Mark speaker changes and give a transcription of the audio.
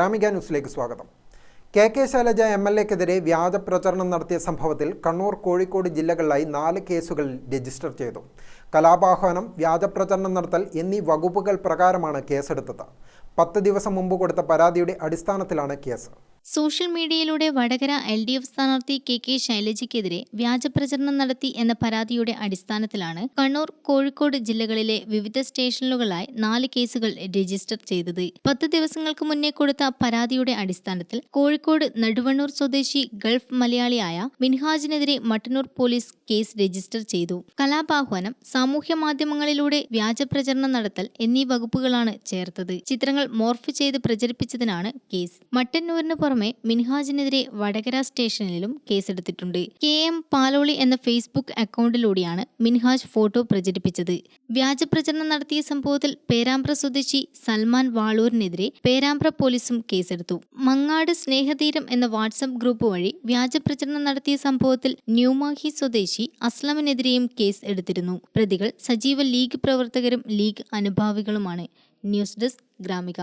Speaker 1: ഗ്രാമിക ന്യൂസിലേക്ക് സ്വാഗതം. K K Shailaja M L എക്കെതിരെ വ്യാജ പ്രചരണം നടത്തിയ സംഭവത്തിൽ കണ്ണൂർ കോഴിക്കോട് ജില്ലകളിലായി നാല് കേസുകൾ രജിസ്റ്റർ ചെയ്തു. കലാപാഹ്വാനം വ്യാജ പ്രചരണം നടത്തൽ എന്നീ വകുപ്പുകൾ പ്രകാരമാണ് കേസെടുത്തത്. പത്ത് ദിവസം മുമ്പ് കൊടുത്ത പരാതിയുടെ അടിസ്ഥാനത്തിലാണ് കേസ്.
Speaker 2: സോഷ്യൽ മീഡിയയിലൂടെ വടകര എൽ ഡി എഫ് സ്ഥാനാർത്ഥി കെ കെ ശൈലജയ്ക്കെതിരെ വ്യാജപ്രചരണം നടത്തി എന്ന പരാതിയുടെ അടിസ്ഥാനത്തിലാണ് കണ്ണൂർ കോഴിക്കോട് ജില്ലകളിലെ വിവിധ സ്റ്റേഷനുകളായി നാല് കേസുകൾ രജിസ്റ്റർ ചെയ്തത്. പത്ത് ദിവസങ്ങൾക്ക് മുന്നേ കൊടുത്ത പരാതിയുടെ അടിസ്ഥാനത്തിൽ കോഴിക്കോട് നടുവണ്ണൂർ സ്വദേശി ഗൾഫ് മലയാളിയായ മിൻഹാജിനെതിരെ മട്ടന്നൂർ പോലീസ് കേസ് രജിസ്റ്റർ ചെയ്തു. കലാപാഹ്വാനം സാമൂഹ്യ മാധ്യമങ്ങളിലൂടെ വ്യാജപ്രചരണം നടത്തൽ എന്നീ വകുപ്പുകളാണ് ചേർത്തത്. ചിത്രങ്ങൾ മോർഫ് ചെയ്ത് പ്രചരിപ്പിച്ചതിനാണ് കേസ്. മട്ടന്നൂരിന് പുറമെ മിൻഹാജിനെതിരെ വടകര സ്റ്റേഷനിലും കേസെടുത്തിട്ടുണ്ട്. കെ എം പാലോളി എന്ന ഫേസ്ബുക്ക് അക്കൗണ്ടിലൂടെയാണ് മിൻഹാജ് ഫോട്ടോ പ്രചരിപ്പിച്ചത്. വ്യാജപ്രചരണം നടത്തിയ സംഭവത്തിൽ പേരാമ്പ്ര സ്വദേശി സൽമാൻ വാളൂരിനെതിരെ പേരാമ്പ്ര പോലീസും കേസെടുത്തു. മങ്ങാട് സ്നേഹതീരം എന്ന വാട്സപ്പ് ഗ്രൂപ്പ് വഴി വ്യാജപ്രചരണം നടത്തിയ സംഭവത്തിൽ ന്യൂമാഹി സ്വദേശി അസ്ലമിനെതിരെയും കേസ് എടുത്തിരുന്നു. പ്രതികൾ സജീവ ലീഗ് പ്രവർത്തകരും ലീഗ് അനുഭാവികളുമാണ്. News desk Gramika.